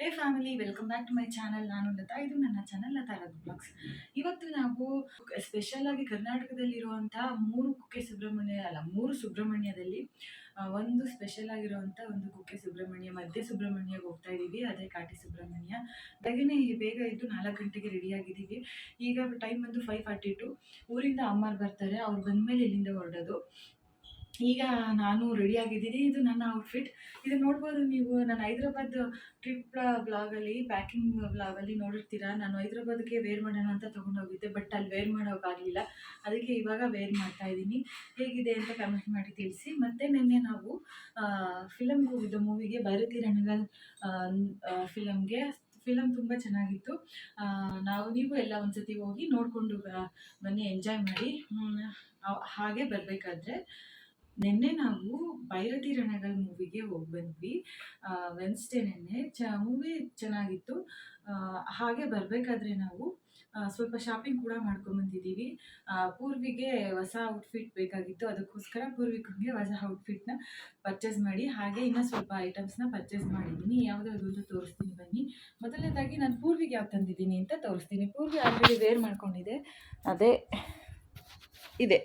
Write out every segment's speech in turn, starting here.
Hey family, welcome back to my channel. ನಾನು ಲತಾ. ಇದು ನನ್ನ ಚಾನಲ್, ಲತಾ ರಘು ಬ್ಲಾಗ್ಸ್. ಇವತ್ತು ನಾವು ಸ್ಪೆಷಲ್ ಆಗಿ ಕರ್ನಾಟಕದಲ್ಲಿರುವಂಥ ಮೂರು ಕುಕ್ಕೆ ಸುಬ್ರಹ್ಮಣ್ಯ ಅಲ್ಲ, ಮೂರು ಸುಬ್ರಹ್ಮಣ್ಯದಲ್ಲಿ ಒಂದು ಸ್ಪೆಷಲ್ ಆಗಿರುವಂಥ ಒಂದು ಕುಕ್ಕೆ ಸುಬ್ರಹ್ಮಣ್ಯ, ಮಧ್ಯ ಸುಬ್ರಹ್ಮಣ್ಯಗೆ ಹೋಗ್ತಾ ಇದ್ದೀವಿ. ಅದೇ ಕಾಟಿ ಸುಬ್ರಹ್ಮಣ್ಯ. ಬೆಳಗ್ಗೆನೇ ಬೇಗ ಇದ್ದು ನಾಲ್ಕು ಗಂಟೆಗೆ ರೆಡಿ ಆಗಿದ್ದೀವಿ. ಈಗ ಟೈಮ್ ಬಂದು ಫೈವ್ ಫಾರ್ಟಿ ಟು ಊರಿಂದ ಅಮ್ಮರು ಬರ್ತಾರೆ. ಅವ್ರು ಬಂದಮೇಲೆ ಇಲ್ಲಿಂದ ಹೊರಡೋದು. ಈಗ ನಾನು ರೆಡಿ ಆಗಿದ್ದೀನಿ. ಇದು ನನ್ನ ಔಟ್ಫಿಟ್ ಇದು ನೋಡ್ಬೋದು ನೀವು ನಾನು ಹೈದ್ರಾಬಾದ್ ಟ್ರಿಪ್ ಬ್ಲಾಗಲ್ಲಿ ಪ್ಯಾಕಿಂಗ್ ಬ್ಲಾಗಲ್ಲಿ ನೋಡಿರ್ತೀರಾ? ನಾನು ಹೈದ್ರಾಬಾದ್ಗೆ ವೇರ್ ಮಾಡೋಣ ಅಂತ ತೊಗೊಂಡೋಗಿದ್ದೆ ಬಟ್ ಅಲ್ಲಿ ವೇರ್ ಮಾಡೋಕ್ಕಾಗಲಿಲ್ಲ ಅದಕ್ಕೆ ಇವಾಗ ವೇರ್ ಮಾಡ್ತಾ ಇದ್ದೀನಿ. ಹೇಗಿದೆ ಅಂತ ಕಮೆಂಟ್ ಮಾಡಿ ತಿಳಿಸಿ. ಮತ್ತು ನಿನ್ನೆ ನಾವು ಫಿಲಮ್ಗೆ ಹೋಗಿದ್ದು ಮೂವಿಗೆ ಭೈರತಿ ರಣಗಲ್ ಫಿಲಮ್ಗೆ ಫಿಲಮ್ ತುಂಬ ಚೆನ್ನಾಗಿತ್ತು. ನಾವು, ನೀವು ಎಲ್ಲ ಒಂದ್ಸತಿ ಹೋಗಿ ನೋಡಿಕೊಂಡು ಬನ್ನಿ ಎಂಜಾಯ್ ಮಾಡಿ. ಹಾಗೆ ಬರಬೇಕಾದ್ರೆ. ನಿನ್ನೆ ನಾವು ಭೈರತಿ ರಣಗಲ್ ಮೂವಿಗೆ ಹೋಗಿ ಬಂದ್ವಿ ವೆನ್ಸ್ಡೇ ನಿನ್ನೆ. ಚ ಮೂವಿ ಚೆನ್ನಾಗಿತ್ತು. ಹಾಗೆ ಬರಬೇಕಾದ್ರೆ ನಾವು ಸ್ವಲ್ಪ ಶಾಪಿಂಗ್ ಕೂಡ ಮಾಡ್ಕೊಂಬಂದಿದ್ದೀವಿ. ಪೂರ್ವಿಗೆ ಹೊಸ ಔಟ್ಫಿಟ್ ಬೇಕಾಗಿತ್ತು. ಅದಕ್ಕೋಸ್ಕರ ಪೂರ್ವಿಕಂಗೆ ಹೊಸ ಔಟ್ಫಿಟ್ನ ಪರ್ಚೇಸ್ ಮಾಡಿ, ಹಾಗೆ ಇನ್ನೂ ಸ್ವಲ್ಪ ಐಟಮ್ಸ್ನ ಪರ್ಚೇಸ್ ಮಾಡಿದ್ದೀನಿ. ಯಾವುದಾದ್ರು ಅಂತ ತೋರಿಸ್ತೀನಿ ಬನ್ನಿ. ಮೊದಲನೇದಾಗಿ ನಾನು ಪೂರ್ವಿಗೆ ಯಾವ್ದು ತಂದಿದ್ದೀನಿ ಅಂತ ತೋರಿಸ್ತೀನಿ. ಪೂರ್ವಿ ಆಲ್ರೆಡಿ ವೇರ್ ಮಾಡ್ಕೊಂಡಿದೆ. ಅದೇ, ಇದೆ.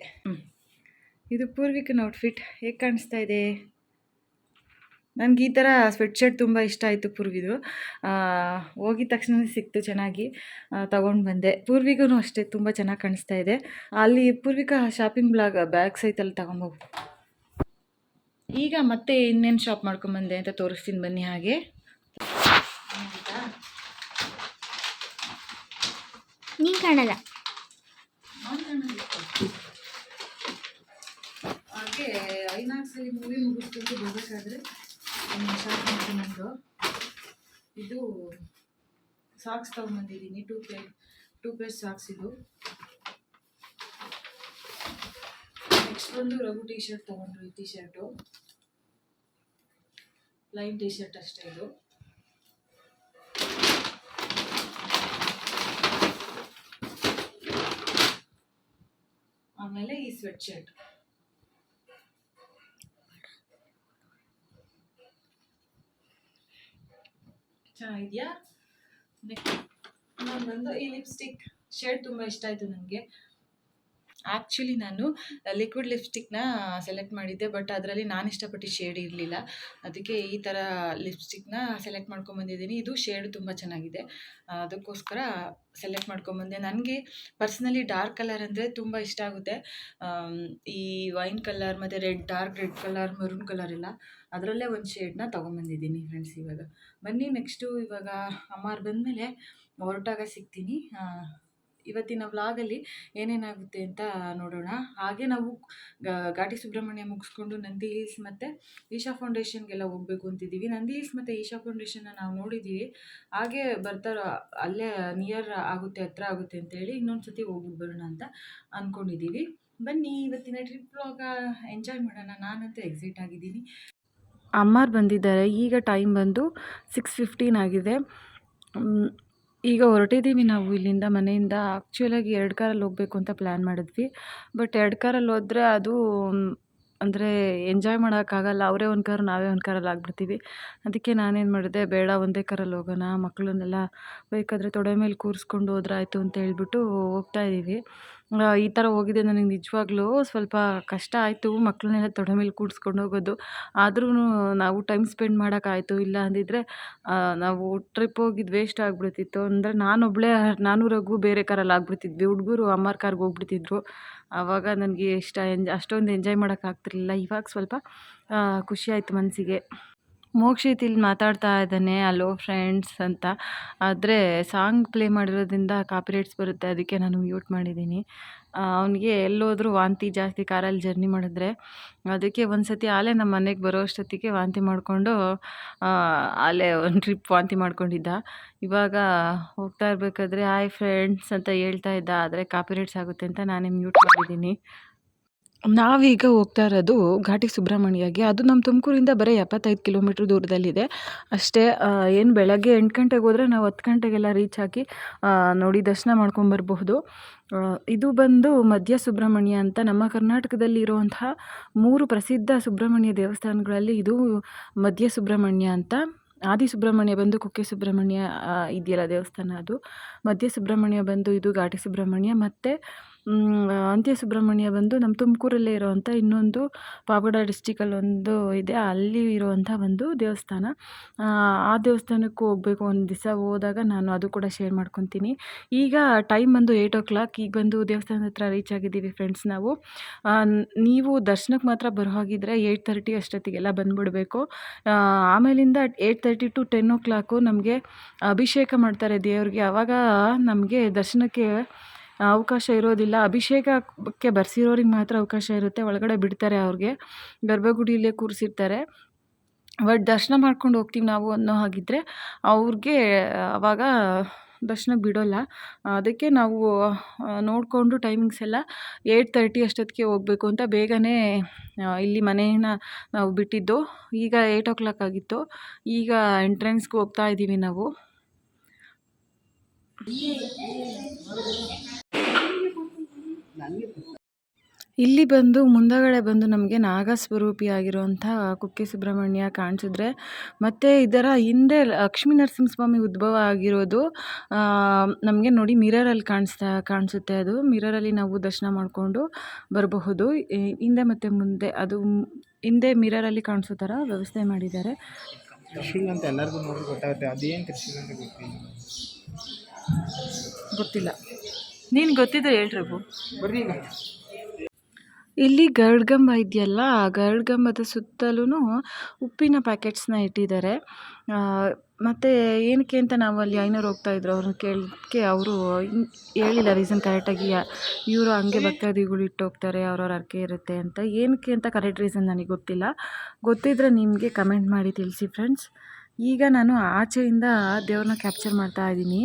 ಇದು ಪೂರ್ವಿಕನ ಔಟ್ಫಿಟ್ ಹೇಗೆ ಕಾಣಿಸ್ತಾ ಇದೆ? ನನಗೆ ಈ ಥರ ಸ್ವೆಟ್ ಶರ್ಟ್ ತುಂಬ ಇಷ್ಟ ಆಯಿತು ಪೂರ್ವಿದು. ಹೋಗಿದ ತಕ್ಷಣ ಸಿಕ್ತು ಚೆನ್ನಾಗಿ. ತೊಗೊಂಡು ಬಂದೆ. ಪೂರ್ವಿಗೂ ಅಷ್ಟೇ ತುಂಬ ಚೆನ್ನಾಗಿ ಕಾಣಿಸ್ತಾ ಇದೆ. ಅಲ್ಲಿ ಪೂರ್ವಿಕ ಶಾಪಿಂಗ್ ಬ್ಲಾಗ್ ಬ್ಯಾಗ್ ಸೈತಲ್ಲಿ ತಗೊಂಬೋಗು ಈಗ ಮತ್ತೆ ಇನ್ನೇನು ಶಾಪ್ ಮಾಡ್ಕೊಂಬಂದೆ ಅಂತ ತೋರಿಸ್ತೀನಿ ಬನ್ನಿ ಹಾಗೆ. ನೀನು ಕಾಣಲ್ಲ. ಹಾಗೆ ಐನಾಕ್ಸಲ್ಲಿ ಮೂವಿ ಮುಗಿಸ್ಕೊಂಡು ಬರಬೇಕಾದ್ರೆ ಶಾಪ್ ನಂದು ಇದು socks ತೊಗೊಂಬಂದಿದ್ದೀನಿ two plate two plate socks ಇದು. ನೆಕ್ಸ್ಟ್ ಒಂದು ರಘು ಟೀ ಶರ್ಟ್ ತೊಗೊಂಡ್ರು ಈ T shirt line T shirt ಅಷ್ಟೇ ಇದು. ಆಮೇಲೆ ಈ ಸ್ವೆಟ್ ಶರ್ಟ್ ಚೆನ್ನಾಗಿದೆಯಾ ನಾನು ಬಂದು ಈ ಲಿಪ್ಸ್ಟಿಕ್ ಶೇಡ್ ತುಂಬ ಇಷ್ಟ ಆಯಿತು ನನಗೆ ಆ್ಯಕ್ಚುಲಿ ನಾನು ಲಿಕ್ವಿಡ್ ಲಿಪ್ಸ್ಟಿಕ್ನ ಸೆಲೆಕ್ಟ್ ಮಾಡಿದ್ದೆ ಬಟ್ ಅದರಲ್ಲಿ ನಾನು ಇಷ್ಟಪಟ್ಟು ಶೇಡ್ ಇರಲಿಲ್ಲ. ಅದಕ್ಕೆ ಈ ಥರ ಲಿಪ್ಸ್ಟಿಕ್ನ ಸೆಲೆಕ್ಟ್ ಮಾಡ್ಕೊಂಬಂದಿದ್ದೀನಿ ಇದು ಶೇಡ್ ತುಂಬ ಚೆನ್ನಾಗಿದೆ. ಅದಕ್ಕೋಸ್ಕರ ಸೆಲೆಕ್ಟ್ ಮಾಡ್ಕೊಂಬಂದೆ ನನಗೆ ಪರ್ಸ್ನಲಿ ಡಾರ್ಕ್ ಕಲರ್ ಅಂದರೆ ತುಂಬ ಇಷ್ಟ ಆಗುತ್ತೆ. ಈ ವೈನ್ ಕಲರ್ ಮತ್ತು red dark red colour maroon colour ಎಲ್ಲ, ಅದರಲ್ಲೇ ಒಂದು ಶೇಡ್ನ ತೊಗೊಂಬಂದಿದ್ದೀನಿ ಫ್ರೆಂಡ್ಸ್ ಇವಾಗ. ಬನ್ನಿ ನೆಕ್ಸ್ಟು ಇವಾಗ ಅಮ್ಮಾರು ಬಂದಮೇಲೆ ಹೊರಟಾಗ ಸಿಗ್ತೀನಿ. ಇವತ್ತಿನ ವ್ಲಾಗಲ್ಲಿ ಏನೇನಾಗುತ್ತೆ ಅಂತ ನೋಡೋಣ. ಹಾಗೆ ನಾವು ಘಾಟಿ ಸುಬ್ರಹ್ಮಣ್ಯ ಮುಗಿಸ್ಕೊಂಡು ನಂದಿ ಹಿಲ್ಸ್ ಮತ್ತು ಈಶಾ ಫೌಂಡೇಶನ್ಗೆಲ್ಲ ಹೋಗಬೇಕು ಅಂತಿದ್ದೀವಿ. ನಂದಿ ಹಿಲ್ಸ್ ಮತ್ತು ಈಶಾ ಫೌಂಡೇಶನ್ನ ನಾವು ನೋಡಿದ್ದೀವಿ. ಹಾಗೆ ಬರ್ತಾರ, ಅಲ್ಲೇ ನಿಯರ್ ಆಗುತ್ತೆ, ಹತ್ರ ಆಗುತ್ತೆ ಅಂತೇಳಿ ಇನ್ನೊಂದು ಸತಿ ಹೋಗಿ ಬರೋಣ ಅಂತ ಅಂದ್ಕೊಂಡಿದ್ದೀವಿ ಬನ್ನಿ, ಇವತ್ತಿನ ಟ್ರಿಪ್ ವ್ಲಾಗ ಎಂಜಾಯ್ ಮಾಡೋಣ. ನಾನಂತೂ ಎಕ್ಸೈಟ್ ಆಗಿದ್ದೀನಿ. ಅಮ್ಮಾರು ಬಂದಿದ್ದಾರೆ. ಈಗ ಟೈಮ್ ಬಂದು ಸಿಕ್ಸ್ ಫಿಫ್ಟೀನ್ ಆಗಿದೆ. ಈಗ ಹೊರಟಿದ್ದೀವಿ ನಾವು ಇಲ್ಲಿಂದ ಮನೆಯಿಂದ. ಆ್ಯಕ್ಚುಲಾಗಿ ಎರಡು ಕಾರಲ್ಲಿ ಹೋಗಬೇಕು ಅಂತ ಪ್ಲ್ಯಾನ್ ಮಾಡಿದ್ವಿ. ಬಟ್ ಎರಡು ಕಾರಲ್ಲಿ ಹೋದರೆ ಅದು, ಅಂದರೆ ಎಂಜಾಯ್ ಮಾಡೋಕ್ಕಾಗಲ್ಲ. ಅವರೇ ಒಂದು ಕಾರು, ನಾವೇ ಒಂದು ಕಾರಲ್ಲಿ ಆಗ್ಬಿಡ್ತೀವಿ. ಅದಕ್ಕೆ ನಾನೇನು ಮಾಡಿದೆ, ಬೇಡ, ಒಂದೇ ಕಾರಲ್ಲಿ ಹೋಗೋಣ ಮಕ್ಕಳನ್ನೆಲ್ಲ ಬೇಕಾದರೆ ತೊಡೆ ಮೇಲೆ ಕೂರಿಸ್ಕೊಂಡು ಹೋದ್ರಾಯ್ತು ಅಂತ ಹೇಳ್ಬಿಟ್ಟು ಹೋಗ್ತಾ ಇದ್ದೀವಿ. ಈ ಥರ ಹೋಗಿದ್ದೆ ನನಗೆ ನಿಜವಾಗ್ಲೂ ಸ್ವಲ್ಪ ಕಷ್ಟ ಆಯಿತು. ಮಕ್ಕಳನ್ನೆಲ್ಲ ತೊಡೆ ಮೇಲೆ ಕೂಡಿಸ್ಕೊಂಡು ಹೋಗೋದು. ಆದ್ರೂ ನಾವು ಟೈಮ್ ಸ್ಪೆಂಡ್ ಮಾಡೋಕ್ಕಾಯ್ತು ಇಲ್ಲ ಅಂದಿದ್ರೆ ನಾವು ಟ್ರಿಪ್ ಹೋಗಿದ್ದು ವೇಸ್ಟ್ ಆಗಿಬಿಡ್ತಿತ್ತು. ಅಂದರೆ ನಾನೊಬ್ಬಳೇ ನಾನು ರಘು ಬೇರೆ ಕಾರಲ್ಲಿ ಆಗ್ಬಿಡ್ತಿದ್ವಿ. ಹುಡುಗರು ಅಮ್ಮಾರ್ ಕಾರ್ಗೆ ಹೋಗ್ಬಿಡ್ತಿದ್ರು. ಆವಾಗ ನನಗೆ ಇಷ್ಟ ಎಂಜ್ ಅಷ್ಟೊಂದು ಎಂಜಾಯ್ ಮಾಡೋಕ್ಕಾಗ್ತಿರ್ಲಿಲ್ಲ ಇವಾಗ ಸ್ವಲ್ಪ ಖುಷಿಯಾಯಿತು ಖುಷಿ ಮನಸ್ಸಿಗೆ ಮೋಕ್ಷಿತ್ ಇಲ್ಲಿ ಮಾತಾಡ್ತಾ ಇದ್ದಾನೆ ಅಲೋ ಫ್ರೆಂಡ್ಸ್ ಅಂತ. ಆದರೆ ಸಾಂಗ್ ಪ್ಲೇ ಮಾಡಿರೋದ್ರಿಂದ ಕಾಪಿರೇಟ್ಸ್ ಬರುತ್ತೆ, ಅದಕ್ಕೆ ನಾನು ಮ್ಯೂಟ್ ಮಾಡಿದ್ದೀನಿ. ಅವನಿಗೆ ಎಲ್ಲೋದ್ರೂ ವಾಂತಿ ಜಾಸ್ತಿ ಕಾರಲ್ಲಿ ಜರ್ನಿ ಮಾಡಿದ್ರೆ, ಅದಕ್ಕೆ ಒಂದು ಸತಿ ಆಲೇ ನಮ್ಮ ಮನೆಗೆ ಬರೋ ಅಷ್ಟೊತ್ತಿಗೆ ವಾಂತಿ ಮಾಡಿಕೊಂಡು ಆಲೇ ಒಂದು ಟ್ರಿಪ್ ವಾಂತಿ ಮಾಡ್ಕೊಂಡಿದ್ದ. ಇವಾಗ ಹೋಗ್ತಾ ಇರಬೇಕಾದ್ರೆ ಹಾಯ್ ಫ್ರೆಂಡ್ಸ್ ಅಂತ ಹೇಳ್ತಾ ಇದ್ದ, ಆದರೆ ಕಾಪಿರೇಟ್ಸ್ ಆಗುತ್ತೆ ಅಂತ ನಾನೇ ಮ್ಯೂಟ್ ಮಾಡಿದ್ದೀನಿ. ನಾವೀಗ ಹೋಗ್ತಾ ಇರೋದು ಘಾಟಿ ಸುಬ್ರಹ್ಮಣ್ಯಗೆ. ಅದು ನಮ್ಮ ತುಮಕೂರಿಂದ ಬರೀ ಎಪ್ಪತ್ತೈದು ಕಿಲೋಮೀಟ್ರ್ ದೂರದಲ್ಲಿದೆ. ಅಷ್ಟೇ ಏನು ಬೆಳಗ್ಗೆ ಎಂಟು ಗಂಟೆಗೆ ಹೋದರೆ ನಾವು ಹತ್ತು ಗಂಟೆಗೆಲ್ಲ ರೀಚ್ ಆ, ನೋಡಿ ದರ್ಶನ ಮಾಡ್ಕೊಂಬರ್ಬಹುದು ಇದು ಬಂದು ಮಧ್ಯ ಸುಬ್ರಹ್ಮಣ್ಯ ಅಂತ ನಮ್ಮ ಕರ್ನಾಟಕದಲ್ಲಿ ಇರುವಂತಹ ಮೂರು ಪ್ರಸಿದ್ಧ ಸುಬ್ರಹ್ಮಣ್ಯ ದೇವಸ್ಥಾನಗಳಲ್ಲಿ ಇದು ಮಧ್ಯ ಸುಬ್ರಹ್ಮಣ್ಯ ಅಂತ. ಆದಿ ಸುಬ್ರಹ್ಮಣ್ಯ ಬಂದು ಕುಕ್ಕೆ ಸುಬ್ರಹ್ಮಣ್ಯ ಇದೆಯಲ್ಲ ದೇವಸ್ಥಾನ ಅದು. ಮಧ್ಯ ಸುಬ್ರಹ್ಮಣ್ಯ ಬಂದು ಇದು ಘಾಟಿ ಸುಬ್ರಹ್ಮಣ್ಯ. ಮತ್ತು ಅಂತ್ಯ ಸುಬ್ರಹ್ಮಣ್ಯ ಬಂದು ನಮ್ಮ ತುಮಕೂರಲ್ಲೇ ಇರೋವಂಥ ಇನ್ನೊಂದು ಪಾವಗಡ ಡಿಸ್ಟಿಕಲ್ಲಿ ಒಂದು ಇದೆ. ಅಲ್ಲಿ ಇರುವಂಥ ಒಂದು ದೇವಸ್ಥಾನ. ಆ, ದೇವಸ್ಥಾನಕ್ಕೂ ಹೋಗಬೇಕು. ಒಂದು ದಿವಸ ಹೋದಾಗ ನಾನು ಅದು ಕೂಡ ಶೇರ್ ಮಾಡ್ಕೊತೀನಿ. ಈಗ ಟೈಮ್ ಬಂದು ಏಯ್ಟ್ ಓ ಕ್ಲಾಕ್ ಈಗ ಬಂದು ದೇವಸ್ಥಾನದ ಹತ್ರ ರೀಚ್ ಆಗಿದ್ದೀವಿ ಫ್ರೆಂಡ್ಸ್ ನಾವು. ನೀವು ದರ್ಶನಕ್ಕೆ ಮಾತ್ರ ಬರೋ ಹಾಗಿದ್ರೆ ಏಯ್ಟ್ ತರ್ಟಿ ಅಷ್ಟೊತ್ತಿಗೆಲ್ಲ ಬಂದುಬಿಡಬೇಕು. ಆಮೇಲಿಂದ eight thirty to ten o'clock ನಮಗೆ ಅಭಿಷೇಕ ಮಾಡ್ತಾರೆ ದೇವ್ರಿಗೆ. ಆವಾಗ ನಮಗೆ ದರ್ಶನಕ್ಕೆ ಅವಕಾಶ ಇರೋದಿಲ್ಲ. ಅಭಿಷೇಕಕ್ಕೆ ಬರ್ಸಿರೋರಿಗೆ ಮಾತ್ರ ಅವಕಾಶ ಇರುತ್ತೆ. ಒಳಗಡೆ ಬಿಡ್ತಾರೆ ಅವ್ರಿಗೆ. ಗರ್ಭಗುಡಿಯಲ್ಲೇ ಕೂರಿಸಿರ್ತಾರೆ. ಬಟ್ ದರ್ಶನ ಮಾಡ್ಕೊಂಡು ಹೋಗ್ತೀವಿ ನಾವು ಅನ್ನೋ ಹಾಗಿದ್ದರೆ ಅವ್ರಿಗೆ ಆವಾಗ ದರ್ಶನಕ್ಕೆ ಬಿಡೋಲ್ಲ. ಅದಕ್ಕೆ ನಾವು ನೋಡಿಕೊಂಡು ಟೈಮಿಂಗ್ಸ್ ಎಲ್ಲ ಏಯ್ಟ್ ತರ್ಟಿ ಅಷ್ಟೊತ್ತಿಗೆ ಹೋಗಬೇಕು ಅಂತ ಬೇಗನೆ ಇಲ್ಲಿ ಮನೆಯನ್ನು ನಾವು ಬಿಟ್ಟಿದ್ದು. ಈಗ ಏಯ್ಟ್ ಓ ಕ್ಲಾಕ್ ಆಗಿತ್ತು. ಈಗ ಎಂಟ್ರೆನ್ಸ್ಗೆ ಹೋಗ್ತಾ ಇದ್ದೀವಿ ನಾವು. ಇಲ್ಲಿ ಬಂದು ಮುಂದಗಡೆ ಬಂದು ನಮಗೆ ನಾಗಸ್ವರೂಪಿಯಾಗಿರುವಂಥ ಕುಕ್ಕೆ ಸುಬ್ರಹ್ಮಣ್ಯ ಕಾಣಿಸಿದ್ರೆ ಮತ್ತು ಇದರ ಹಿಂದೆ ಲಕ್ಷ್ಮೀ ನರಸಿಂಹಸ್ವಾಮಿ ಉದ್ಭವ ಆಗಿರೋದು ನಮಗೆ ನೋಡಿ ಮಿರರಲ್ಲಿ ಕಾಣಿಸ್ತಾ ಕಾಣಿಸುತ್ತೆ ಅದು. ಮಿರರಲ್ಲಿ ನಾವು ದರ್ಶನ ಮಾಡಿಕೊಂಡು ಬರಬಹುದು. ಹಿಂದೆ ಮತ್ತು ಮುಂದೆ ಅದು ಹಿಂದೆ ಮಿರರಲ್ಲಿ ಕಾಣಿಸೋ ಥರ ವ್ಯವಸ್ಥೆ ಮಾಡಿದ್ದಾರೆ. ತ್ರಿಶೂಲ್ ಅಂತ ಎಲ್ಲರಿಗೂ ನೋಡಿದ್ರೆ ಗೊತ್ತಾಗುತ್ತೆ ಅದೇನು ತ್ರಿಶೂಲ್ ಅಂತ ಗೊತ್ತಿಲ್ಲ? ಗೊತ್ತಿಲ್ಲ. ನೀನು ಗೊತ್ತಿದ್ರೆ ಹೇಳ್ರಿ ಬರ್ರಿ ಈಗ. ಇಲ್ಲಿ ಗರುಡ್ಗಂಬ ಇದೆಯಲ್ಲ, ಆ ಗರುಡ್ಗಂಬದ ಸುತ್ತಲೂ ಉಪ್ಪಿನ ಪ್ಯಾಕೆಟ್ಸ್ನ ಇಟ್ಟಿದ್ದಾರೆ. ಮತ್ತು ಏನಕ್ಕೆ ಅಂತ ನಾವು ಅಲ್ಲಿ ಐನೋರು ಹೋಗ್ತಾ ಇದ್ರು, ಅವ್ರನ್ನ ಕೇಳಕ್ಕೆ ಅವರು ಹೇಳಿಲ್ಲ ರೀಸನ್ ಕರೆಕ್ಟಾಗಿ ಇವರು ಹಂಗೆ ಭಕ್ತಾದಿಗಳು ಇಟ್ಟು ಹೋಗ್ತಾರೆ, ಅವ್ರವ್ರ ಹರಕೆ ಇರುತ್ತೆ ಅಂತ. ಏನಕ್ಕೆ ಅಂತ ಕರೆಕ್ಟ್ ರೀಸನ್ ನನಗೆ ಗೊತ್ತಿಲ್ಲ. ಗೊತ್ತಿದ್ರೆ ನಿಮಗೆ ಕಮೆಂಟ್ ಮಾಡಿ ತಿಳಿಸಿ ಫ್ರೆಂಡ್ಸ್. ಈಗ ನಾನು ಆಚೆಯಿಂದ ದೇವ್ರನ್ನ ಕ್ಯಾಪ್ಚರ್ ಮಾಡ್ತಾ ಇದ್ದೀನಿ.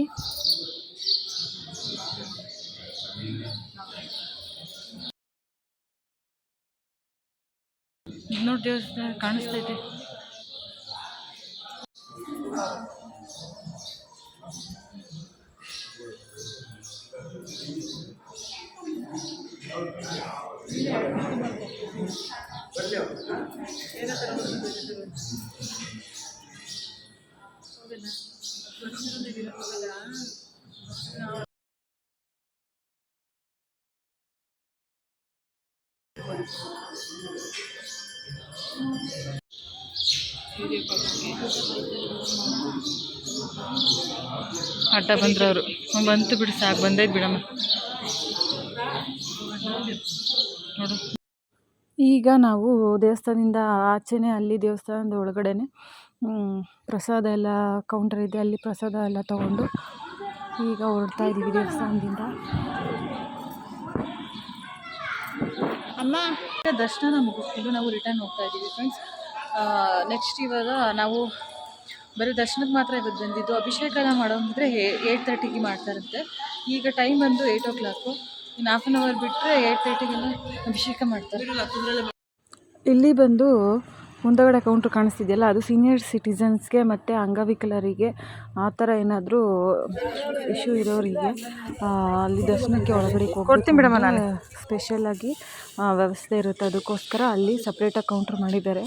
ನೋಡಿ ದೇವಸ್ಥಾನ ಕಾಣಿಸ್ತೈತೆ ಅಡ್ಡ ಬಂದ್ರು ಅವರು ಬಂತು ಬಿಡು, ಸಾಕು ಬಂದೈದು ಬಿಡಮ್ಮ. ಈಗ ನಾವು ದೇವಸ್ಥಾನದಿಂದ ಆಚೆನೇ, ಅಲ್ಲಿ ದೇವಸ್ಥಾನದ ಒಳಗಡೆನೆ ಪ್ರಸಾದ ಎಲ್ಲ ಕೌಂಟರ್ ಇದೆ, ಅಲ್ಲಿ ಪ್ರಸಾದ ಎಲ್ಲ ತಗೊಂಡು ಈಗ ಹೊರಡ್ತಾ ಇದ್ದೀವಿ ದೇವಸ್ಥಾನದಿಂದ. ಅಮ್ಮ, ದರ್ಶನ ಮುಗಿಸ್ಕೊಂಡು ನಾವು ರಿಟರ್ನ್ ಹೋಗ್ತಾ ಇದ್ದೀವಿ ಫ್ರೆಂಡ್ಸ್ ನೆಕ್ಸ್ಟ್ ಇವಾಗ ನಾವು ಬರೀ ದರ್ಶನಕ್ಕೆ ಮಾತ್ರ ಇವತ್ತು ಬಂದಿದ್ದು. ಅಭಿಷೇಕ ಎಲ್ಲ ಮಾಡೋಂಗಿದ್ರೆ ಏಯ್ಟ್ ತರ್ಟಿಗೆ ಮಾಡ್ತಾರಂತೆ. ಈಗ ಟೈಮ್ ಬಂದು ಏಯ್ಟ್ ಓ ಕ್ಲಾಕು ಇನ್ನು ಹಾಫ್ ಆನ್ ಅವರ್ ಬಿಟ್ಟರೆ ಏಯ್ಟ್ ತರ್ಟಿಗೆಲ್ಲ ಅಭಿಷೇಕ ಮಾಡ್ತಾರೆ. ಇಲ್ಲಿ ಬಂದು ಮುಂದಗಡೆ ಕೌಂಟ್ರ್ ಕಾಣಿಸ್ತಿದೆಯಲ್ಲ ಅದು ಸೀನಿಯರ್ ಸಿಟಿಸನ್ಸ್ಗೆ ಮತ್ತು ಅಂಗವಿಕಲರಿಗೆ ಆ ಥರ ಏನಾದರೂ ಇಶ್ಯೂ ಇರೋರಿಗೆ ಅಲ್ಲಿ ದರ್ಶನಕ್ಕೆ ಒಳಗಡೆ ಕೊಡ್ತೀನಿ ಮೇಡಮ್ ನಾನು. ಸ್ಪೆಷಲಾಗಿ ವ್ಯವಸ್ಥೆ ಇರುತ್ತೆ. ಅದಕ್ಕೋಸ್ಕರ ಅಲ್ಲಿ ಸಪ್ರೇಟಾಗಿ ಕೌಂಟ್ರ್ ಮಾಡಿದ್ದಾರೆ.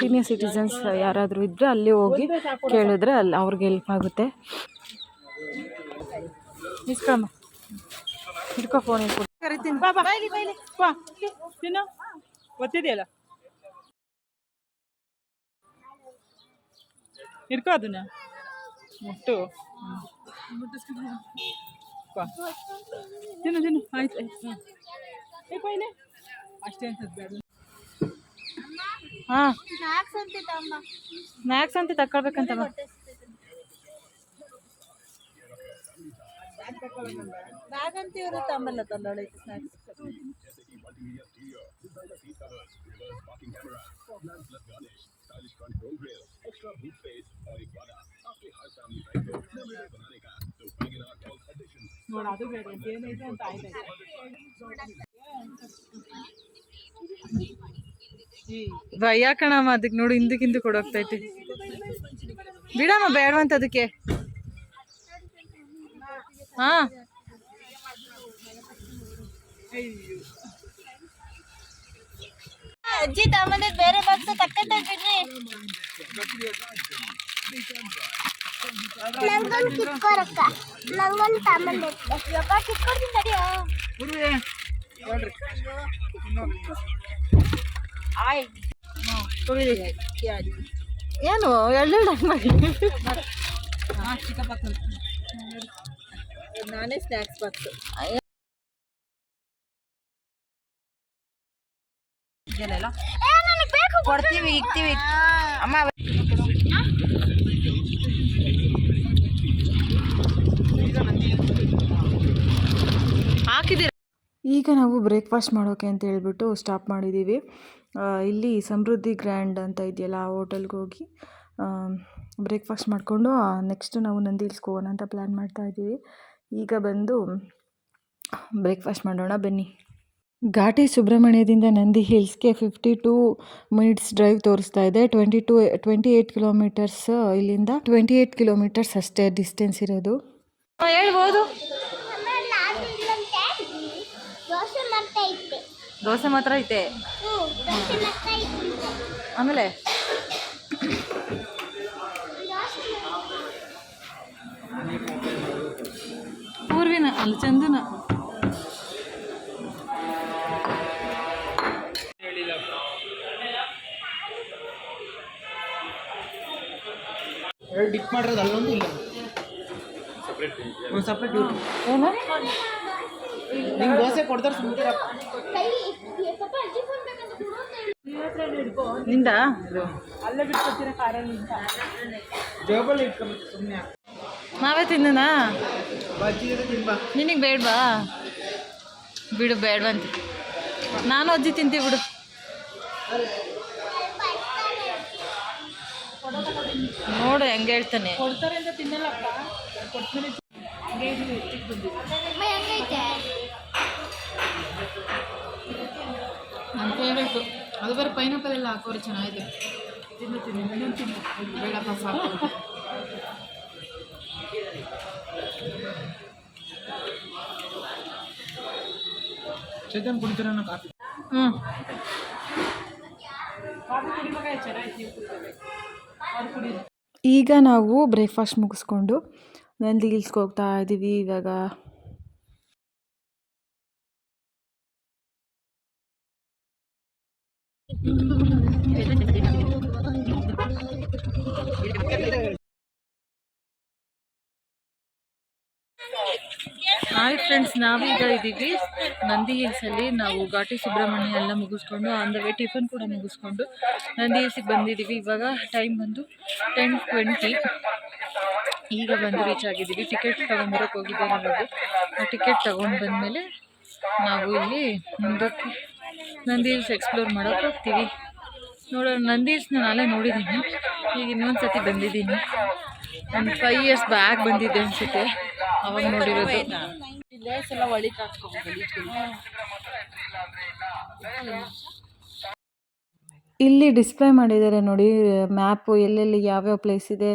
ಸೀನಿಯರ್ ಸಿಟಿಸನ್ಸ್ ಯಾರಾದರೂ ಇದ್ದರೆ ಅಲ್ಲಿ ಹೋಗಿ ಕೇಳಿದ್ರೆ ಅಲ್ಲಿ ಅವ್ರಿಗೆ ಹೆಲ್ಪ್ ಆಗುತ್ತೆ. ಇಸ್ಕೊಳಮ್ಮ ಹಿಡ್ಕೊ ಫೋನ್ ಕರಿತೀನಿ. ಬಾ ಬಾ. ಬಾ. ತಿನ್ನು. ಗೊತ್ತಿದೆಯಲ್ಲ? ಹಿಡ್ಕೊ ಅದನ್ನ. ಮುಟ್ಟು. ತಿನ್ನು ತಿನ್ನು. ಆಯ್ತು ಆಯ್ತು. ಪೈನೆ ಅಷ್ಟೇ ಅಂತದ್ದು ಬೇಡ. ಹಾಂ. ಸ್ನ್ಯಾಕ್ಸ್ ಅಂತ ತಗೊಳ್ಬೇಕಂತ ಬಾ. ಬ್ಯಾಗ್ ಅಂತ ಇವರು ತಂಬಲ್ಲ ತಂದೊಳೆ ನೋಡ ಅದು ಬೇಡ ಅಂತ ಏನೈತೆ ಅಂತ ಆಯ್ತಾಯ್ತು ಭಯ ಕಣಮ್ಮ ಅದಕ್ಕೆ ನೋಡು ಹಿಂದಕ್ಕೆ ಹಿಂದಕ್ಕೆ ಕೊಡೋಗ್ತೈತಿ ಬಿಡಮ್ಮ ಬೇಡವಂತ ಅದಕ್ಕೆ. ಹಾ. ಅಜ್ಜಿ ತಮ್ಮದ ಬೇರೆ ಬಾಕ್ಸ್ ತಕ್ಕಂತ ಬಿಡ್ರಿ ನಂಗೊಂದು ಕಿತ್ಕೊರಕ್ಕ ನಂಗೊಂದು ತಗೊಂಡೈತೆ ಯಪ್ಪ ಕಿತ್ಕೊಡ್ತೀನಿ ತಡಿಯೋ ಏನು ಎಳ್ಳೆಳ್ಳು ಮಾಡಿ ನಾನೇ ಸ್ನ್ಯಾಕ್ಸ್ ಬಾಕ್ಸ್ ಕೊಡ್ತೀವಿ ಇಕ್ತೀವಿ. ಅಮ್ಮ ಹಾಕಿದ್ದೀರ? ಈಗ ನಾವು ಬ್ರೇಕ್ಫಾಸ್ಟ್ ಮಾಡೋಕೆ ಅಂತ ಹೇಳ್ಬಿಟ್ಟು ಸ್ಟಾಪ್ ಮಾಡಿದ್ದೀವಿ. ಇಲ್ಲಿ ಸಮೃದ್ಧಿ ಗ್ರ್ಯಾಂಡ್ ಅಂತ ಇದೆಯಲ್ಲ ಆ ಹೋಟೆಲ್ಗೆ ಹೋಗಿ ಬ್ರೇಕ್ಫಾಸ್ಟ್ ಮಾಡಿಕೊಂಡು ನೆಕ್ಸ್ಟ್ ನಾವು ನಂದಿ ಹಿಲ್ಸ್ಗೆ ಹೋಗೋಣ ಅಂತ ಪ್ಲ್ಯಾನ್ ಮಾಡ್ತಾ ಇದ್ದೀವಿ ಈಗ ಬಂದು ಬ್ರೇಕ್ಫಾಸ್ಟ್ ಮಾಡೋಣ ಬನ್ನಿ. ಘಾಟಿ ಸುಬ್ರಹ್ಮಣ್ಯದಿಂದ ನಂದಿ ಹಿಲ್ಸ್ಗೆ ಫಿಫ್ಟಿ ಟೂ ಮಿನಿಟ್ಸ್ ಡ್ರೈವ್ ತೋರಿಸ್ತಾ ಇದೆ. Twenty to twenty eight kilometers ಇಲ್ಲಿಂದ ಟ್ವೆಂಟಿ ಏಯ್ಟ್ ಕಿಲೋಮೀಟರ್ಸ್ ಅಷ್ಟೇ ಡಿಸ್ಟೆನ್ಸ್ ಇರೋದು. ಹೇಳ್ಬೋದು. ದೋಸೆ ಮಾತ್ರ ಐತೆ? ಆಮೇಲೆ? ಪೂರ್ವಿನ, ಅಲ್ಲಿ ಚಂದನ. ಎರಡು ಡಿಪ್ ಮಾಡಿರೋದು ಅಲ್ಲೊಂದು ಇಲ್ಲ? ಒಂದು ಸಪ್ರೇಟ್ ಏನು? ನಿಂಗೆ ದೋಸೆ ಕೊಡ್ತಾರೆ ಸುಮ್ಮನೆ ನಿಂದ? ಅಲ್ಲೇ ಬಿಟ್ಕೊತೀರ ಕಾರಲ್ಲಿ ಅಂತ. ಜೋಬಲ್ಲಿ ಇಟ್ಕೊಂಬಿಟ್ಟು ಸುಮ್ಮನೆ ನಾವೇ ತಿಂದನಾ? ನಿನಗೆ ಬೇಡವಾ? ಬಿಡು ಬೇಡವಂತ. ನಾನು ಅಜ್ಜಿ ತಿಂತೀವಿ ಬಿಡು. ನೋಡು ಹೆಂಗೆ ಹೇಳ್ತಾನೆ. ಕೊಡ್ತಾರೆ ಅಂತ ತಿನ್ನಲ್ಲಪ್ಪ. ಕೊಡ್ತಾರೆ ಅಮ್ಮ ಹೆಂಗೈತೆ ನನ್ನ ಫೇವ್ರೇಟು ಅದು ಬೇರೆ ಪೈನಾಪಲ್ ಎಲ್ಲ ಹಾಕೋರು ಚೆನ್ನಾಗಿದೆ. ತಿನ್ನು ತಿನ್ನು ಇನ್ನೊಂದು ತಿನ್ನು. ಬೇಡಪ್ಪ ಸಾಕು. ಚೇತನ್ ಕುಡಿತೀರ ಕಾಫಿ? ಹ್ಞೂ ಕಾಫಿ ಕುಡಿಬೇಕಾ ಚೆನ್ನಾಗಿ ಕುಡಿಬೇಕು ಅವ್ರು ಕುಡೀರಿ ಈಗ ನಾವು ಬ್ರೇಕ್ಫಾಸ್ಟ್ ಮುಗಿಸ್ಕೊಂಡು ನಂದಿ ಹಿಲ್ಸ್ಗೆ ಹೋಗ್ತಾ ಇದ್ದೀವಿ ಇವಾಗ. ಫ್ರೆಂಡ್ಸ್ ನಾವೀಗ ಇದ್ದೀವಿ. ನಂದಿ ಹಿಲ್ಸಲ್ಲಿ ನಾವು ಘಾಟಿ ಸುಬ್ರಹ್ಮಣ್ಯ ಎಲ್ಲ ಮುಗಿಸ್ಕೊಂಡು ಆನ್ ದ ವೇ ಟಿಫನ್ ಕೂಡ ಮುಗಿಸ್ಕೊಂಡು ನಂದಿ ಹಿಲ್ಸಿಗೆ ಬಂದಿದ್ದೀವಿ. ಇವಾಗ ಟೈಮ್ ಬಂದು ಟೆನ್ ಟ್ವೆಂಟಿ ಈಗ ಬಂದು ರೀಚ್ ಆಗಿದ್ದೀವಿ. ಟಿಕೆಟ್ ತೊಗೊಂಬರಕ್ಕೆ ಹೋಗಿದ್ದೇವೆ ನಾವು. ಆ ಟಿಕೆಟ್ ತೊಗೊಂಡು ಬಂದಮೇಲೆ ನಾವು ಇಲ್ಲಿ ಮುಂದಕ್ಕೆ ನಂದಿ ಹಿಲ್ಸ್ ಎಕ್ಸ್ಪ್ಲೋರ್ ಮಾಡೋಕೆ ಹೋಗ್ತೀವಿ. ನೋಡೋಣ, ನಂದಿ ಹಿಲ್ಸ್ನ ನಾಳೆ ನೋಡಿದ್ದೀನಿ. ಈಗ ಇನ್ನೊಂದು ಸತಿ ಬಂದಿದ್ದೀನಿ. ಒಂದು ಫೈವ್ ಇಯರ್ಸ್ ಬ್ಯಾಗ್ ಬಂದಿದ್ದೆ ಅನಿಸುತ್ತೆ. ಅವಾಗ ನೋಡಿರೋದು. ಲೇಸ್ ಎಲ್ಲ ಇಲ್ಲಿ ಡಿಸ್ಪ್ಲೇ ಮಾಡಿದ್ದಾರೆ ನೋಡಿ ಮ್ಯಾಪು ಎಲ್ಲೆಲ್ಲಿ ಯಾವ್ಯಾವ ಪ್ಲೇಸ್ ಇದೆ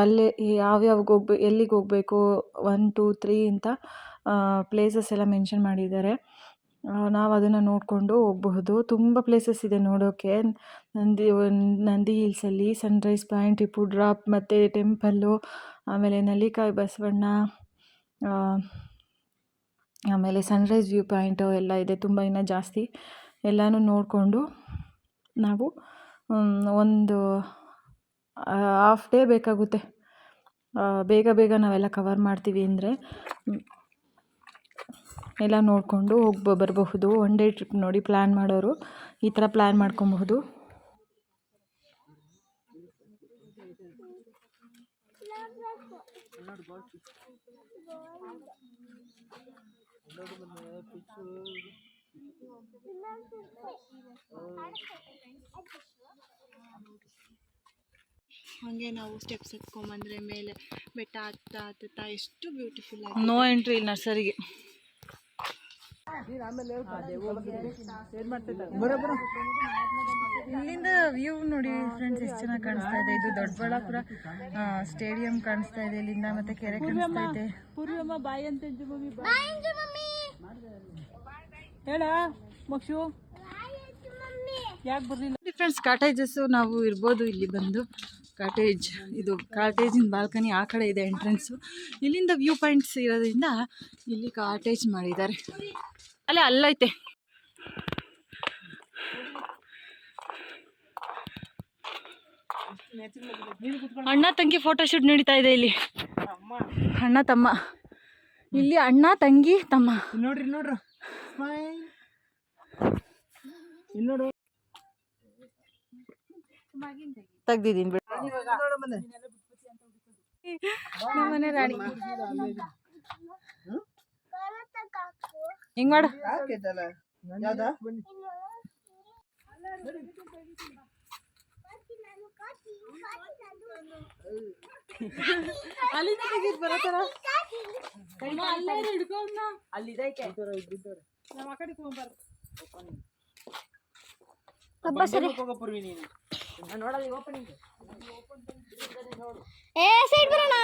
ಎಲ್ಲಿ, ಯಾವ್ಯಾವ್ಗೆ ಹೋಗ್ಬೇ, ಎಲ್ಲಿಗೆ ಹೋಗಬೇಕು ಒನ್ ಟೂ ತ್ರೀ ಅಂತ ಪ್ಲೇಸಸ್ ಎಲ್ಲ ಮೆನ್ಷನ್ ಮಾಡಿದ್ದಾರೆ. ನಾವು ಅದನ್ನು ನೋಡಿಕೊಂಡು ಹೋಗಬಹುದು. ತುಂಬ ಪ್ಲೇಸಸ್ ಇದೆ ನೋಡೋಕ್ಕೆ ನಂದಿ ನಂದಿ ಹಿಲ್ಸಲ್ಲಿ ಸನ್ರೈಸ್ ಪಾಯಿಂಟ್ ಟಿಪ್ಪು ಡ್ರಾಪ್ ಮತ್ತು ಟೆಂಪಲ್ಲು ಆಮೇಲೆ ನಲ್ಲಿಕಾಯಿ ಬಸವಣ್ಣ ಆಮೇಲೆ ಸನ್ರೈಸ್ ವ್ಯೂ ಪಾಯಿಂಟು ಎಲ್ಲ ಇದೆ, ತುಂಬ ಇನ್ನೂ ಜಾಸ್ತಿ ಎಲ್ಲನೂ ನೋಡಿಕೊಂಡು ನಾವು ಒಂದು ಹಾಫ್ ಡೇ ಬೇಕಾಗುತ್ತೆ. ಬೇಗ ಬೇಗ ನಾವೆಲ್ಲ ಕವರ್ ಮಾಡ್ತೀವಿ ಅಂದರೆ ಎಲ್ಲ ನೋಡಿಕೊಂಡು ಹೋಗಿ ಬರಬಹುದು. ಒನ್ ಡೇ ಟ್ರಿಪ್ ನೋಡಿ ಪ್ಲ್ಯಾನ್ ಮಾಡೋರು, ಈ ಥರ ಪ್ಲ್ಯಾನ್ ಮಾಡ್ಕೊಬಹುದು. ಹಾಗೆ ನಾವು ಸ್ಟೆಪ್ಸ್ ಹತ್ಕೊಂಬಂದ್ರೆ ಮೇಲೆ ಬೆಟ್ಟ ಹತ್ತಾ ಹತ್ತುತ್ತಾ ಎಷ್ಟು ಬ್ಯೂಟಿಫುಲ್ ನೋ ಎಂಟ್ರಿ ನರ್ಸರಿಗೆ ಇಲ್ಲಿಂದ ವ್ಯೂ ನೋಡಿ ಫ್ರೆಂಡ್ಸ್ ಎಷ್ಟು ಚೆನ್ನಾಗಿ ಕಾಣಿಸ್ತಾ ಇದೆ. ಇದು ದೊಡ್ಡಬಳ್ಳಾಪುರ ಸ್ಟೇಡಿಯಂ ಕಾಣಿಸ್ತಾ ಇದೆ ಇಲ್ಲಿಂದ ಮತ್ತೆ ಕೆರೆ ಕಾಣಿಸ್ತಾ ಇದೆ. ಪೂರ್ವಮ್ಮ ಬಾಯಿ ಅಂತ ಹೇಳ, ಮಕ್ಷು. ಯಾಕೆ ಬರ್ಲಿಲ್ಲ? ಫ್ರೆಂಡ್ಸ್ ಕಾಟೇಜಸ್ಸು ನಾವು ಇರ್ಬೋದು ಇಲ್ಲಿ ಬಂದು. ಕಾಟೇಜ್ ಇದು ಕಾಟೇಜಿನ ಬಾಲ್ಕನಿ ಆ ಕಡೆ ಇದೆ ಎಂಟ್ರೆನ್ಸು ಇಲ್ಲಿಂದ ವ್ಯೂ ಪಾಯಿಂಟ್ಸ್ ಇರೋದ್ರಿಂದ ಇಲ್ಲಿ ಕಾಟೇಜ್ ಮಾಡಿದ್ದಾರೆ. ಅಲ್ಲೇ, ಅಲ್ಲೈತೆ. ಅಣ್ಣ ತಂಗಿ ಫೋಟೋಶೂಟ್ ನಡೀತಾ ಇದೆ ಇಲ್ಲಿ. ಅಣ್ಣ ತಮ್ಮ. ಇಲ್ಲಿ ಅಣ್ಣ ತಂಗಿ ತಮ್ಮ. ನೋಡ್ರಿ ನೋಡ್ರಿ. ಸ್ಮೈಲ್ ಇಲ್ಲಿ ನೋಡು. ತೆಗ್ದಿದ್ದೀನಿ ಬಿಡು. ನಮ್ಮನೆ ರಾಣಿ. ಹಿಂಗ್ ಮಾಡು. ಅಲ್ಲಿಂದ ತೆಗೀದ್ ಓಪನಿಂಗ್ ಏ ಸೈಡ್ ಬರೋಣ.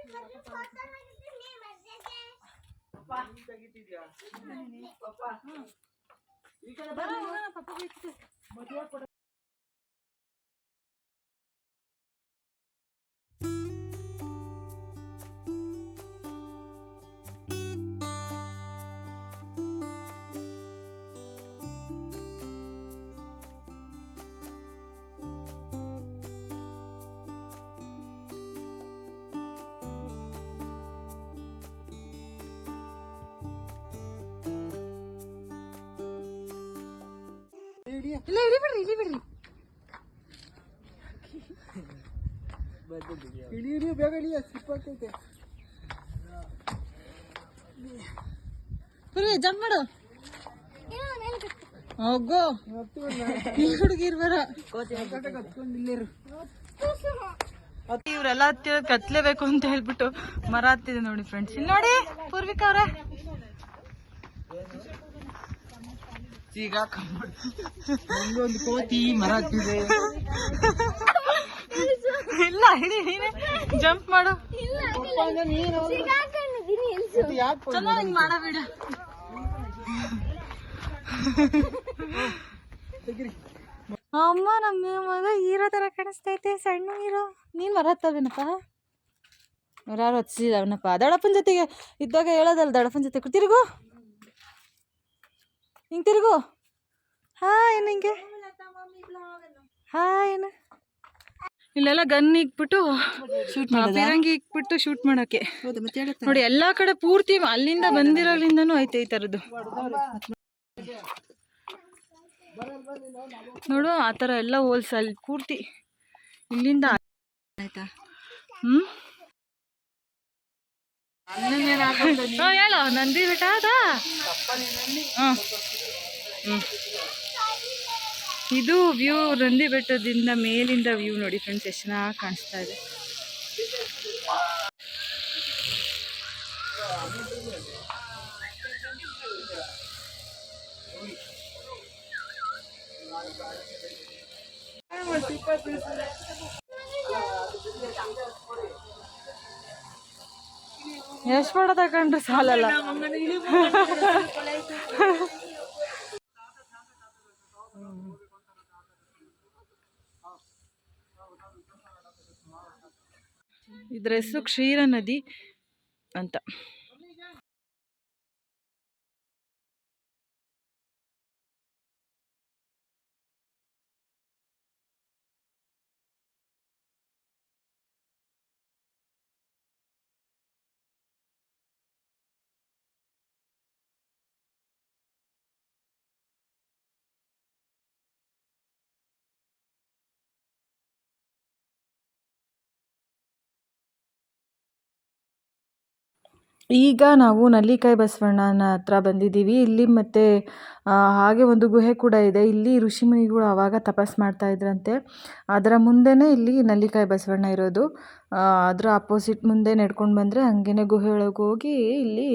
ಇಲ್ಲ ಇಳಿ ಬಿಡ್ರಿ ಇಳಿ ಬಿಡ್ರಿ. ಇಳಿ ಇಳಿ ಬೇಗ ಇಳಿಯ ಆಗ್ತೈತೆ. ಬರೀ ಜಂಪ್ ಮಾಡು. ಹೋಗೋ. ಹುಡುಗಿರ್ ಬರ ಇವ್ರೆಲ್ಲ ಹತ್ತಿರ ಕತ್ಲೇಬೇಕು ಅಂತ ಹೇಳ್ಬಿಟ್ಟು ಮರ ಹತ್ತಿದೆ ನೋಡಿ ಫ್ರೆಂಡ್ಸ್ ಇಲ್ಲಿ ನೋಡಿ ಪೂರ್ವಿಕ ಅವ್ರೆ. ಒಂದು ಕೋತಿ ಮರ ಹತ್ತಿದೆ ಇಲ್ಲ ಹಿಡಿ ನೀನೆ ಜಂಪ್ ಮಾಡು. ಚೆನ್ನಾಗಿ ಮಾಡ ಮಾಡಬೇಡ ಅಮ್ಮ ನಮ್ಮ ಮಗ ಹೀರೋ ತರ ಕಾಣಿಸ್ತೈತೆ ಸಣ್ಣ ಹೀರೋ. ನೀನ್ ಮರ ಹತ್ತವೇನಪ್ಪ ಯಾರು ಹಚ್ಚಿದವನಪ್ಪ ದಡಪ್ಪನ ಜೊತೆಗೆ ಇದ್ದಾಗ ಹೇಳೋದಲ್ಲ ದಡಪ್ಪನ ಜೊತೆ. ತಿರುಗು. ಹಿಂಗ್ ತಿರುಗು. ಹಾ ಏನು ಹಿಂಗೆ. ಹಾ ಏನು ಇಲ್ಲೆಲ್ಲ ಗನ್ ಇಕ್ಬಿಟ್ಟು ಶೂಟ್ ಪಿರಂಗಿ ಇಕ್ಬಿಟ್ಟು ಶೂಟ್ ಮಾಡೋಕೆ. ನೋಡಿ ಎಲ್ಲಾ ಕಡೆ ಪೂರ್ತಿ ಅಲ್ಲಿಂದ ಬಂದಿರೋದ್ರಿಂದನೂ ಐತೆ ಈ ಥರದ್ದು ನೋಡು ಆ ಥರ ಎಲ್ಲ ಹೋಲ್ಸಲ್ ಪೂರ್ತಿ ಇಲ್ಲಿಂದ ಆಯ್ತಾ? ಹ್ಮ್? ಹಾ, ಹೇಳು ನಂದಿ ಬಿಟ್ಟ ಇದು ವ್ಯೂ ನಂದಿ ಬೆಟ್ಟದಿಂದ ಮೇಲಿಂದ ವ್ಯೂ ನೋಡಿ ಫ್ರೆಂಡ್ಸ್ ಎಷ್ಟು ಚೆನ್ನಾಗಿ ಕಾಣಿಸ್ತಾ ಇದೆ. ಎಷ್ಟು ಬಡ ತಗೊಂಡ್ರೆ ಸಾಲಲ್ಲ? ಇದ್ರ ಹೆಸರು ಕ್ಷೀರ ನದಿ ಅಂತ. ಈಗ ನಾವು ನಲ್ಲಿಕಾಯಿ ಬಸವಣ್ಣನ ಹತ್ರ ಬಂದಿದ್ದೀವಿ. ಇಲ್ಲಿ ಮತ್ತೆ ಹಾಗೆ ಒಂದು ಗುಹೆ ಕೂಡ ಇದೆ. ಇಲ್ಲಿ ಋಷಿಮುನಿಗಳು ಆವಾಗ ತಪಸ್ ಮಾಡ್ತಾ ಇದ್ರಂತೆ. ಅದರ ಮುಂದೆನೇ ಇಲ್ಲಿ ನಲ್ಲಿಕಾಯಿ ಬಸವಣ್ಣ ಇರೋದು. ಅದರ ಅಪೋಸಿಟ್ ಮುಂದೆ ನಡ್ಕೊಂಡು ಬಂದರೆ ಹಂಗೇನೆ ಗುಹೆ ಒಳಗೆ ಹೋಗಿ ಇಲ್ಲಿ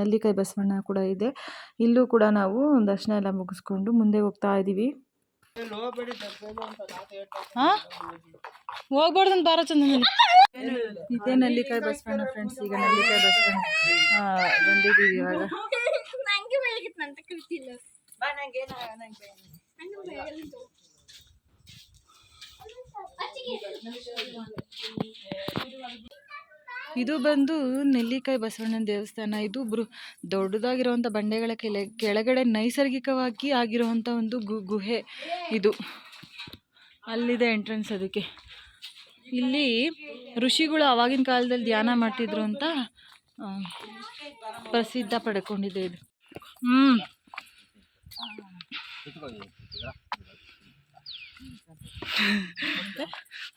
ನಲ್ಲಿಕಾಯಿ ಬಸವಣ್ಣ ಕೂಡ ಇದೆ. ಇಲ್ಲೂ ಕೂಡ ನಾವು ದರ್ಶನ ಎಲ್ಲ ಮುಗಿಸ್ಕೊಂಡು ಮುಂದೆ ಹೋಗ್ತಾ ಇದ್ದೀವಿ ಹೋಗ್ಬಾರ್ದು ಅಂತ ಬಾರ ಚಂದ ಇದೇ ನೆಲ್ಲಿಕಾಯಿ ಬಸವಣ್ಣ ಫ್ರೆಂಡ್ಸ್ ಈಗ ನೆಲ್ಲಿಕಾಯಿ ಬಸವಣ್ಣ ಆ, ಬಂದಿದ್ದೀವಿ ಇವಾಗ ನಂಗೆ ಬೆಳಗಿತ್ತು ಅಂತ ಕರಿತಿಲ್ಲ ಇದು ಬಂದು ನೆಲ್ಲಿಕಾಯಿ ಬಸವಣ್ಣನ ದೇವಸ್ಥಾನ. ಇದು ಬೃ ದೊಡ್ಡದಾಗಿರುವಂಥ ಬಂಡೆಗಳ ಕೆಳ ಕೆಳಗಡೆ ನೈಸರ್ಗಿಕವಾಗಿ ಆಗಿರುವಂಥ ಒಂದು ಗು, ಗುಹೆ ಇದು. ಅಲ್ಲಿದೆ ಎಂಟ್ರೆನ್ಸ್ ಅದಕ್ಕೆ. ಇಲ್ಲಿ ಋಷಿಗಳು ಆವಾಗಿನ ಕಾಲದಲ್ಲಿ ಧ್ಯಾನ ಮಾಡ್ತಿದ್ರು ಅಂತ ಪ್ರಸಿದ್ಧ ಪಡ್ಕೊಂಡಿದೆ ಇದು. ಹ್ಞೂ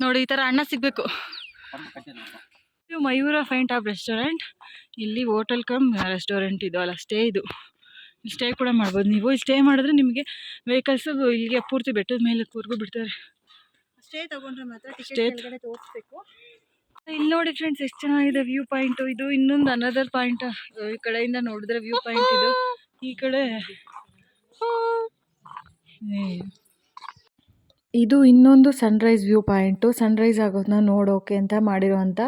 ನೋಡಿ, ಈ ಥರ ಅಣ್ಣ ಸಿಗಬೇಕು. ಇದು ಮಯೂರ ಫೈನ್ ಟಾಪ್ ರೆಸ್ಟೋರೆಂಟ್. ಇಲ್ಲಿ ಹೋಟೆಲ್ ಕಮ್ ರೆಸ್ಟೋರೆಂಟ್ ಇದು ಅಲ್ಲ ಸ್ಟೇ ಇದು. ಸ್ಟೇ ಕೂಡ ಮಾಡ್ಬೋದು. ನೀವು ಸ್ಟೇ ಮಾಡಿದ್ರೆ ನಿಮಗೆ ವೆಹಿಕಲ್ಸು ಇಲ್ಲಿಗೆ ಪೂರ್ತಿ ಬೆಟ್ಟದ ಮೇಲೆ ಕೂರ್ಗೂ ಬಿಡ್ತಾರೆ. ಸ್ಟೇ ತಗೊಂಡ್ರೆ ಮಾತ್ರ ಸ್ಟೇ ತೋರಿಸ್ಬೇಕು. ಇಲ್ಲಿ ನೋಡಿ ಫ್ರೆಂಡ್ಸ್ ಎಷ್ಟು ಚೆನ್ನಾಗಿದೆ ವ್ಯೂ ಪಾಯಿಂಟು ಇದು ಇನ್ನೊಂದು ಅನದರ್ ಪಾಯಿಂಟ್ ಈ ಕಡೆಯಿಂದ ನೋಡಿದ್ರೆ ವ್ಯೂ ಪಾಯಿಂಟ್ ಇದು. ಈ ಕಡೆ ಇದು ಇನ್ನೊಂದು ಸನ್ರೈಸ್ ವ್ಯೂ ಪಾಯಿಂಟು ಸನ್ರೈಸ್ ಆಗೋದನ್ನ ನೋಡೋಕೆ ಅಂತ ಮಾಡಿರುವಂಥ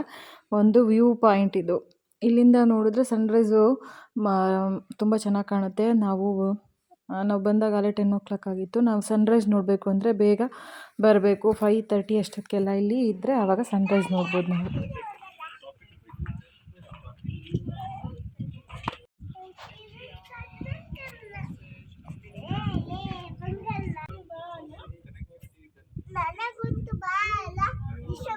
ಒಂದು ವ್ಯೂ ಪಾಯಿಂಟ್ ಇದು. ಇಲ್ಲಿಂದ ನೋಡಿದ್ರೆ ಸನ್ರೈಸು ತುಂಬ ಚೆನ್ನಾಗಿ ಕಾಣುತ್ತೆ. ನಾವು ನಾವು ಬಂದಾಗ ಅಲ್ಲೇ ಟೆನ್ ಓ ಕ್ಲಾಕ್ ಆಗಿತ್ತು. ನಾವು ಸನ್ರೈಸ್ ನೋಡಬೇಕು ಅಂದರೆ ಬೇಗ ಬರಬೇಕು. ಫೈವ್ ತರ್ಟಿ ಅಷ್ಟೊತ್ತಿಗೆಲ್ಲ ಇಲ್ಲಿ ಇದ್ದರೆ ಆವಾಗ ಸನ್ರೈಸ್ ನೋಡ್ಬೋದು ನಾವು. ನನಗಂತೂ ಬಾಳ ಇಷ್ಟ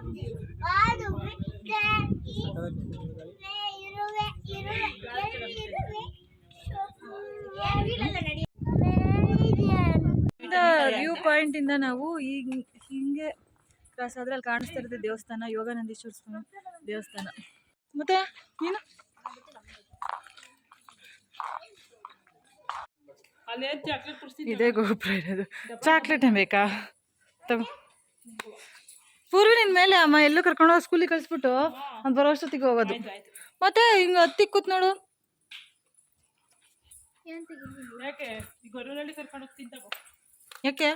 ಇರುವೆ ಇರುವೆ ಇರುವೆ ವ್ಯೂ ಪಾಯಿಂಟಿಂದ ನಾವು ಈಗ ಹಿಂಗೆ ಕ್ರಾಸ್ ಆದರೆ ಅಲ್ಲಿ ಕಾಣಿಸ್ತಾ ಇರುತ್ತೆ ದೇವಸ್ಥಾನ ಯೋಗಾನಂದೀಶ್ವರ ಸ್ವಾಮಿ ದೇವಸ್ಥಾನ. ಮತ್ತೆ ನೀನು? ಇದೇ ಗೋಪುರ ಇರೋದು. ಚಾಕ್ಲೇಟ್ ಬೇಕಾ? ತಗೋ. ಪೂರ್ವಿ ನಿನ್ ಮೇಲೆ ಅಮ್ಮ ಎಲ್ಲೂ ಕರ್ಕೊಂಡು ಹೋಗಿ ಸ್ಕೂಲಿಗೆ ಕಳಿಸ್ಬಿಟ್ಟು ಅದು ಬರೋ ಅಷ್ಟೊತ್ತಿಗೆ ಹೋಗೋದು. ಮತ್ತೆ ಹಿಂಗೆ ಹತ್ತಿ ಕೂತ್ ನೋಡು. ಯಾಕೆ?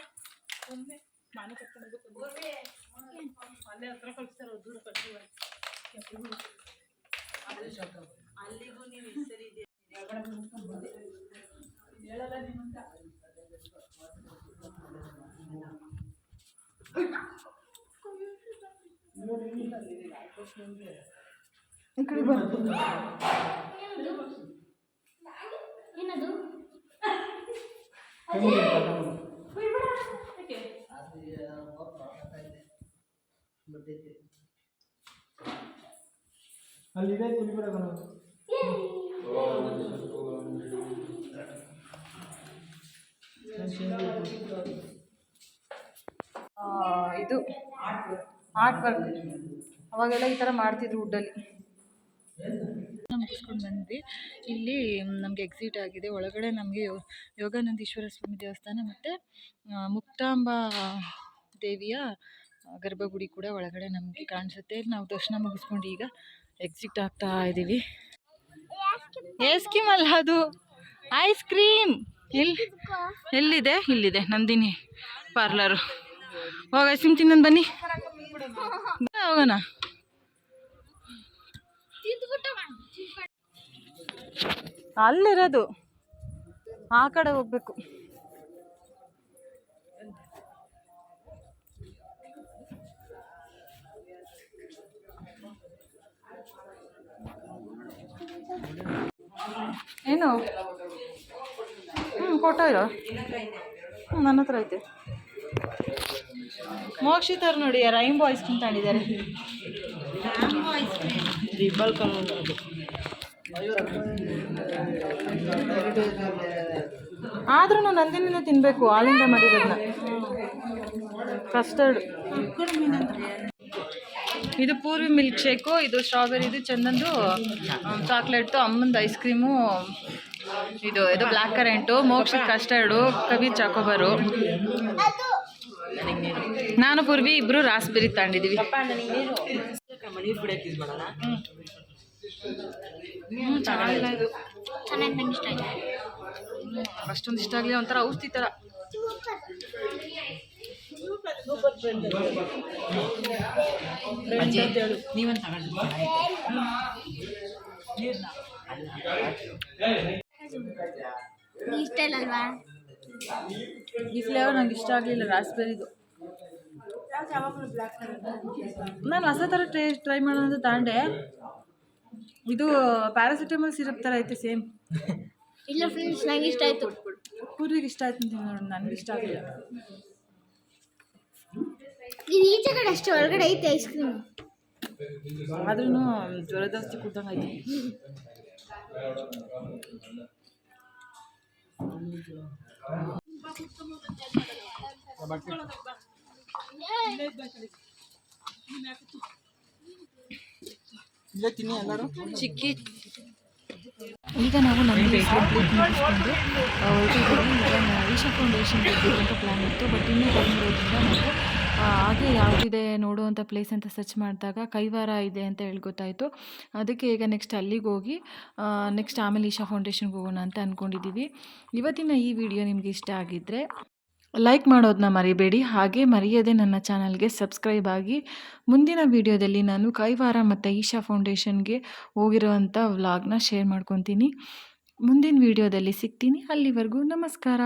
ಈ ಏನದು? ಅಲ್ಲಿದೆ ಕುಲಿಬಿಡ ಆ, ಇದು. ಆರ್ಟ್ ವರ್ಕ್ ಅವಾಗೆಲ್ಲ ಈ ಥರ ಮಾಡ್ತಿದ್ರು ವುಡ್ಡಲ್ಲಿ ಮುಗಿಸ್ಕೊಂಡು ಬಂದ್ವಿ. ಇಲ್ಲಿ ನಮಗೆ ಎಕ್ಸಿಟ್ ಆಗಿದೆ. ಒಳಗಡೆ ನಮಗೆ ಯೋಗಾನಂದೀಶ್ವರ ಸ್ವಾಮಿ ದೇವಸ್ಥಾನ ಮತ್ತು ಮುಕ್ತಾಂಬ ದೇವಿಯ ಗರ್ಭಗುಡಿ ಕೂಡ ಒಳಗಡೆ ನಮಗೆ ಕಾಣಿಸುತ್ತೆ. ನಾವು ದರ್ಶನ ಮುಗಿಸ್ಕೊಂಡು ಈಗ ಎಕ್ಸಿಟ್ ಆಗ್ತಾ ಇದ್ದೀವಿ ಏಸ್ಕಿಮ್ ಅಲ್ಲ ಅದು. ಐಸ್ ಕ್ರೀಮ್ ಎಲ್ಲಿ ಎಲ್ಲಿದೆ ಇಲ್ಲಿದೆ. ನಂದಿನಿ ಪಾರ್ಲರು ಹೋಗ ಐಸ್ ಕ್ರೀಮ್ ತಿನ್ನೋದು ಬನ್ನಿ. ಹೋಗೋಣ. ಅಲ್ಲಿರೋದು. ಆ ಕಡೆ ಹೋಗ್ಬೇಕು. ಏನು? ಹ್ಞೂ ಫೋಟೋ ಇರೋ? ಹ್ಞೂ ನನ್ನ ಹತ್ರ ಐತೆ. ಮೋಕ್ಷಿತವ್ರು ನೋಡಿ ರೈನ್ಬೋ ಐಸ್ ಕ್ರೀಮ್ ತಗೊಂಡಿದ್ದಾರೆ ಆದ್ರೂ ನಂದಿನಿಂದ ತಿನ್ನಬೇಕು ಹಾಲಿಂದ ಮಾಡಿರೋದನ್ನ ಕಸ್ಟರ್ಡ್ ಇದು ಪೂರ್ವಿ ಮಿಲ್ಕ್ ಶೇಕು ಇದು ಸ್ಟ್ರಾಬೆರಿ ಇದು ಚಂದಂದು ಚಾಕ್ಲೇಟು ಅಮ್ಮಂದು ಐಸ್ ಕ್ರೀಮು ಇದು ಇದು ಬ್ಲ್ಯಾಕ್ ಕರೆಂಟು ಮೋಕ್ಷ ಕಸ್ಟರ್ಡು ಕವಿ ಚಾಕೋಬಾರು ನಾನು ಪೂರ್ವಿ ಇಬ್ರು ರಾಸ್ಬೆರಿ ತಗೊಂಡಿದ್ದೀವಿ ಹ್ಞೂ ಚೆನ್ನಾಗಿಲ್ಲ ಇದು. ಚೆನ್ನಾಗಿ ನಂಗೆ ಇಷ್ಟ ಆಯ್ತು? ಅಷ್ಟೊಂದು ಇಷ್ಟ ಆಗಲಿ ಒಂಥರ ಔಷಧಿ ಥರ ಇಷ್ಟ ಇಲ್ಲ ಅಲ್ವಾ? ಈ ಫ್ಲೇವರ್ ನಂಗೆ ಇಷ್ಟ ಆಗಲಿಲ್ಲ ರಾಸ್ಬೆರಿದು. ನಾನು ಹೊಸ ಥರ ಟ್ರೈ ಟ್ರೈ ಮಾಡೋಣ ಅಂತ ತಗೊಂಡೆ ಇದು ಪ್ಯಾರಾಸಿಟಮಲ್ ಸಿರಪ್ ಥರ ಐತೆ ಸೇಮ್ ಇಲ್ಲ ಫ್ರೆಂಡ್ಸ್ ನಂಗೆ ಇಷ್ಟ ಆಯ್ತು. ಪೂರ್ವಿಗೆ ಇಷ್ಟ ಆಯ್ತು ಅಂತ ನೋಡಿ ನನಗೆ ಇಷ್ಟ ಆಗಲಿಲ್ಲ ಇದು ಈಚೆ ಕಡೆ ಅಷ್ಟೇ ಒಳಗಡೆ ಐತೆ ಐಸ್ ಕ್ರೀಮ್ ಆದ್ರೂ ಜ್ವರದಸ್ತಿ ಕುಡ್ದಂಗೆ ಐತೆ ಈಗ ನಾವು ನಮ್ಮ ಈಶಾ ಫೌಂಡೇಶನ್ಗೆ ಅಂತ ಪ್ಲ್ಯಾನ್ ಇತ್ತು. ಬಟ್ ಇನ್ನೂ ಟೈಮ್ ಇರೋದ್ರಿಂದ ನಾವು ಹಾಗೆ ಯಾವುದಿದೆ ನೋಡುವಂಥ ಪ್ಲೇಸ್ ಅಂತ ಸರ್ಚ್ ಮಾಡಿದಾಗ ಕೈವಾರ ಇದೆ ಅಂತ ಹೇಳಿ ಗೊತ್ತಾಯಿತು. ಅದಕ್ಕೆ ಈಗ ನೆಕ್ಸ್ಟ್ ಅಲ್ಲಿಗೆ ಹೋಗಿ ನೆಕ್ಸ್ಟ್ ಆಮೇಲೆ ಈಶಾ ಫೌಂಡೇಶನ್ಗೆ ಹೋಗೋಣ ಅಂತ ಅಂದ್ಕೊಂಡಿದ್ದೀವಿ ಇವತ್ತಿನ ಈ ವಿಡಿಯೋ ನಿಮಗೆ ಇಷ್ಟ ಆಗಿದ್ದರೆ ಲೈಕ್ ಮಾಡೋದನ್ನ ಮರಿಬೇಡಿ, ಹಾಗೆ ಮರೆಯದೆ ನನ್ನ ಚಾನಲ್ಗೆ ಸಬ್ಸ್ಕ್ರೈಬ್ ಆಗಿ. ಮುಂದಿನ ವಿಡಿಯೋದಲ್ಲಿ ನಾನು ಕೈವಾರ ಮತ್ತು ಈಶಾ ಫೌಂಡೇಶನ್ಗೆ ಹೋಗಿರುವಂಥ ವ್ಲಾಗ್ನ ಶೇರ್ ಮಾಡ್ಕೊತೀನಿ. ಮುಂದಿನ ವಿಡಿಯೋದಲ್ಲಿ ಸಿಗ್ತೀನಿ. ಅಲ್ಲಿವರೆಗೂ ನಮಸ್ಕಾರ.